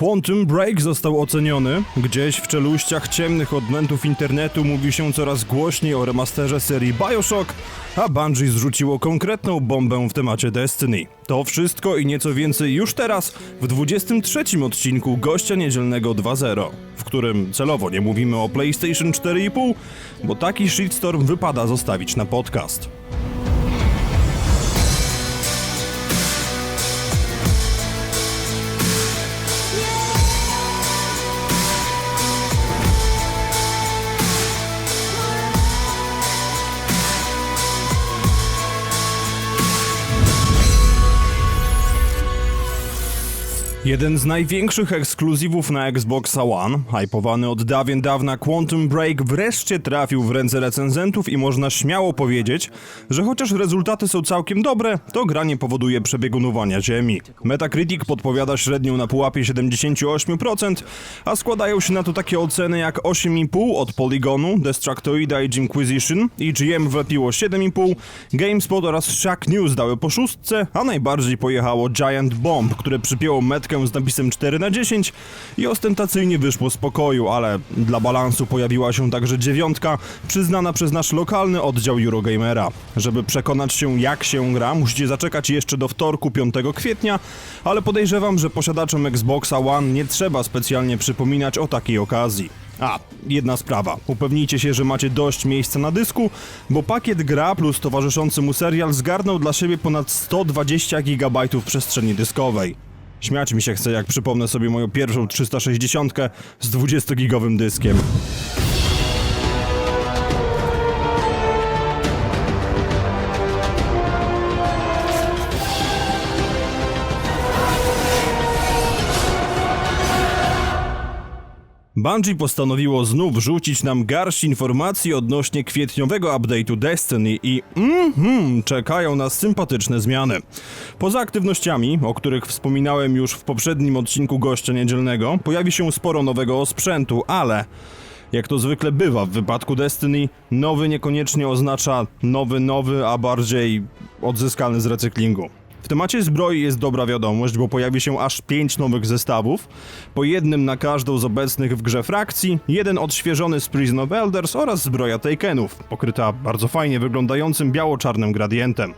Quantum Break został oceniony. Gdzieś w czeluściach ciemnych odmętów internetu mówi się coraz głośniej o remasterze serii Bioshock, a Bungie zrzuciło konkretną bombę w temacie Destiny. To wszystko i nieco więcej już teraz w 23 odcinku Gościa Niedzielnego 2.0, w którym celowo nie mówimy o PlayStation 4,5, bo taki shitstorm wypada zostawić na podcast. Jeden z największych ekskluzywów na Xboxa One, hypowany od dawien dawna Quantum Break, wreszcie trafił w ręce recenzentów i można śmiało powiedzieć, że chociaż rezultaty są całkiem dobre, to gra nie powoduje przebiegunowania ziemi. Metacritic podpowiada średnią na pułapie 78%, a składają się na to takie oceny jak 8,5 od Polygonu, Destructoida i Jimquisition, IGM wlepiło 7,5, GameSpot oraz Shack News dały po szóstce, a najbardziej pojechało Giant Bomb, które przypięło metkę z napisem 4 na 10 i ostentacyjnie wyszło z pokoju, ale dla balansu pojawiła się także dziewiątka, przyznana przez nasz lokalny oddział Eurogamera. Żeby przekonać się jak się gra, musicie zaczekać jeszcze do wtorku 5 kwietnia, ale podejrzewam, że posiadaczom Xboxa One nie trzeba specjalnie przypominać o takiej okazji. A, jedna sprawa. Upewnijcie się, że macie dość miejsca na dysku, bo pakiet gra plus towarzyszący mu serial zgarnął dla siebie ponad 120 GB przestrzeni dyskowej. Śmiać mi się chce, jak przypomnę sobie moją pierwszą 360 z 20-gigowym dyskiem. Bungie postanowiło znów rzucić nam garść informacji odnośnie kwietniowego update'u Destiny i mhm, czekają nas sympatyczne zmiany. Poza aktywnościami, o których wspominałem już w poprzednim odcinku Gościa Niedzielnego, pojawi się sporo nowego sprzętu, ale... Jak to zwykle bywa w wypadku Destiny, nowy niekoniecznie oznacza nowy, nowy, a bardziej odzyskany z recyklingu. W temacie zbroi jest dobra wiadomość, bo pojawi się aż 5 nowych zestawów, po jednym na każdą z obecnych w grze frakcji, jeden odświeżony z Prison of Elders oraz zbroja Takenów, pokryta bardzo fajnie wyglądającym biało-czarnym gradientem.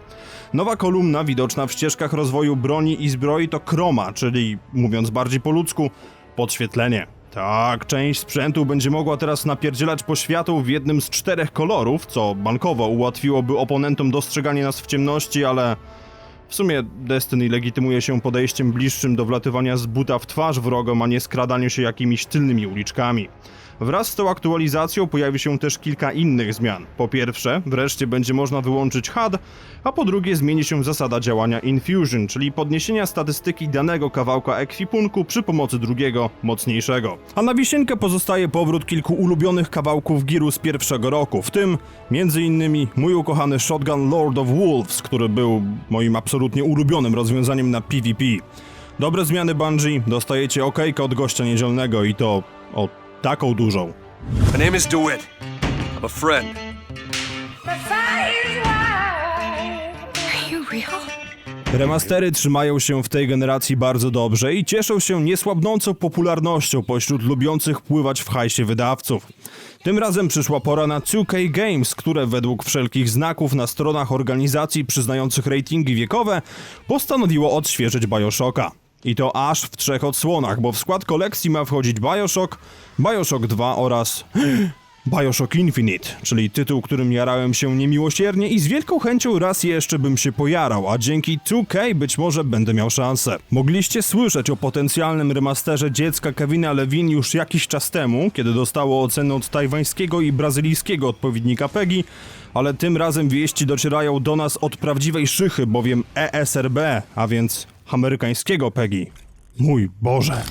Nowa kolumna widoczna w ścieżkach rozwoju broni i zbroi to chroma, czyli mówiąc bardziej po ludzku, podświetlenie. Tak, część sprzętu będzie mogła teraz napierdzielać po światu w jednym z czterech kolorów, co bankowo ułatwiłoby oponentom dostrzeganie nas w ciemności, ale w sumie Destiny legitymuje się podejściem bliższym do wlatywania z buta w twarz wrogom, a nie skradaniu się jakimiś tylnymi uliczkami. Wraz z tą aktualizacją pojawi się też kilka innych zmian. Po pierwsze, wreszcie będzie można wyłączyć HUD, a po drugie zmieni się zasada działania Infusion, czyli podniesienia statystyki danego kawałka ekwipunku przy pomocy drugiego, mocniejszego. A na wisienkę pozostaje powrót kilku ulubionych kawałków giru z pierwszego roku, w tym m.in. mój ukochany shotgun Lord of Wolves, który był moim absolutnie ulubionym rozwiązaniem na PvP. Dobre zmiany Bungie, dostajecie okejkę od gościa niedzielnego i to o taką dużą. My name is DeWitt. I'm a friend. The fire's wild. Are you real? Remastery trzymają się w tej generacji bardzo dobrze i cieszą się niesłabnącą popularnością pośród lubiących pływać w hajsie wydawców. Tym razem przyszła pora na 2K Games, które według wszelkich znaków na stronach organizacji przyznających ratingi wiekowe postanowiło odświeżyć Bioshocka. I to aż w trzech odsłonach, bo w skład kolekcji ma wchodzić Bioshock, Bioshock 2 oraz Bioshock Infinite, czyli tytuł, którym jarałem się niemiłosiernie i z wielką chęcią raz jeszcze bym się pojarał, a dzięki 2K być może będę miał szansę. Mogliście słyszeć o potencjalnym remasterze dziecka Kevina Levin już jakiś czas temu, kiedy dostało ocenę od tajwańskiego i brazylijskiego odpowiednika PEGI, ale tym razem wieści docierają do nas od prawdziwej szychy, bowiem ESRB, a więc amerykańskiego PEGI. Mój Boże.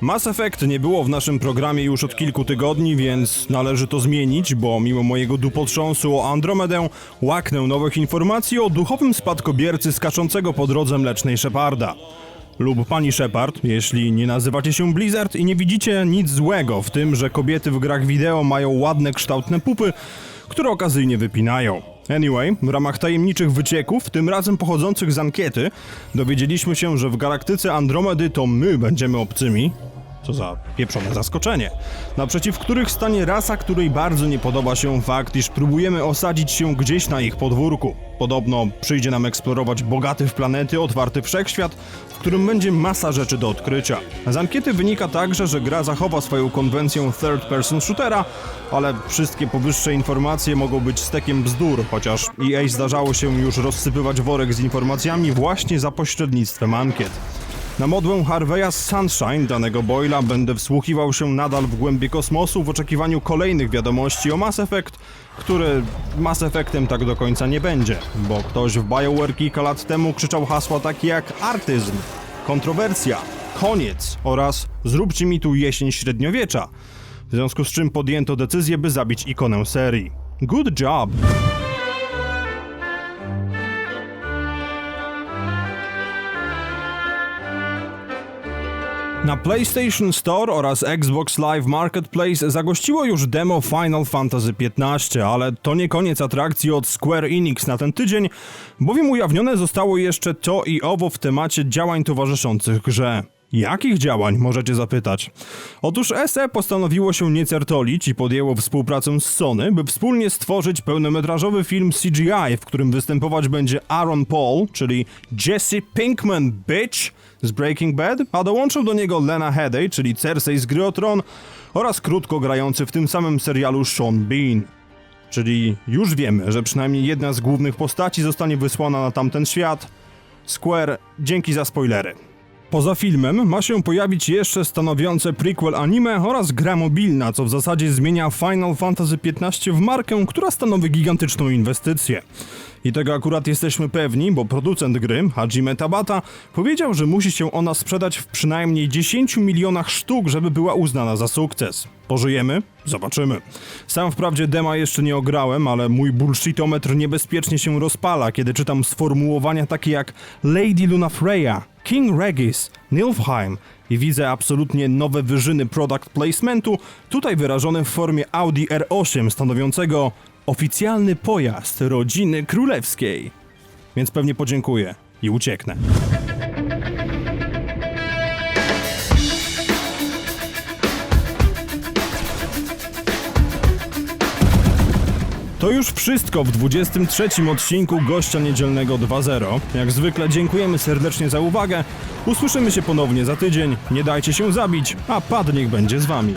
Mass Effect nie było w naszym programie już od kilku tygodni, więc należy to zmienić, bo mimo mojego dupotrząsu o Andromedę łaknę nowych informacji o duchowym spadkobiercy skaczącego po drodze Mlecznej Sheparda. Lub pani Shepard, jeśli nie nazywacie się Blizzard i nie widzicie nic złego w tym, że kobiety w grach wideo mają ładne, kształtne pupy, które okazyjnie wypinają. Anyway, w ramach tajemniczych wycieków, tym razem pochodzących z ankiety, dowiedzieliśmy się, że w galaktyce Andromedy to my będziemy obcymi. Co za pieprzone zaskoczenie. Naprzeciw których stanie rasa, której bardzo nie podoba się fakt, iż próbujemy osadzić się gdzieś na ich podwórku. Podobno przyjdzie nam eksplorować bogaty w planety, otwarty wszechświat, w którym będzie masa rzeczy do odkrycia. Z ankiety wynika także, że gra zachowa swoją konwencję third person shootera, ale wszystkie powyższe informacje mogą być stekiem bzdur, chociaż EA zdarzało się już rozsypywać worek z informacjami właśnie za pośrednictwem ankiet. Na modłę Harveya z Sunshine, danego Boyla, będę wsłuchiwał się nadal w głębie kosmosu w oczekiwaniu kolejnych wiadomości o Mass Effect, który Mass Effectem tak do końca nie będzie, bo ktoś w BioWare kilka lat temu krzyczał hasła takie jak artyzm, kontrowersja, koniec oraz zróbcie mi tu jesień średniowiecza, w związku z czym podjęto decyzję, by zabić ikonę serii. Good job! Na PlayStation Store oraz Xbox Live Marketplace zagościło już demo Final Fantasy XV, ale to nie koniec atrakcji od Square Enix na ten tydzień, bowiem ujawnione zostało jeszcze to i owo w temacie działań towarzyszących grze. Jakich działań, możecie zapytać? Otóż SE postanowiło się nie certolić i podjęło współpracę z Sony, by wspólnie stworzyć pełnometrażowy film CGI, w którym występować będzie Aaron Paul, czyli Jesse Pinkman, bitch, z Breaking Bad, a dołączył do niego Lena Headey, czyli Cersei z Gry o Tron oraz krótko grający w tym samym serialu Sean Bean. Czyli już wiemy, że przynajmniej jedna z głównych postaci zostanie wysłana na tamten świat. Square, dzięki za spoilery. Poza filmem ma się pojawić jeszcze stanowiące prequel anime oraz gra mobilna, co w zasadzie zmienia Final Fantasy XV w markę, która stanowi gigantyczną inwestycję. I tego akurat jesteśmy pewni, bo producent gry, Hajime Tabata, powiedział, że musi się ona sprzedać w przynajmniej 10 milionach sztuk, żeby była uznana za sukces. Pożyjemy? Zobaczymy. Sam wprawdzie dema jeszcze nie ograłem, ale mój bullshitometr niebezpiecznie się rozpala, kiedy czytam sformułowania takie jak Lady Luna Freya, King Regis, Nilfheim i widzę absolutnie nowe wyżyny product placementu, tutaj wyrażone w formie Audi R8 stanowiącego oficjalny pojazd rodziny królewskiej. Więc pewnie podziękuję i ucieknę. To już wszystko w 23 odcinku Gościa Niedzielnego 2.0. Jak zwykle dziękujemy serdecznie za uwagę. Usłyszymy się ponownie za tydzień. Nie dajcie się zabić, a pad niech będzie z wami.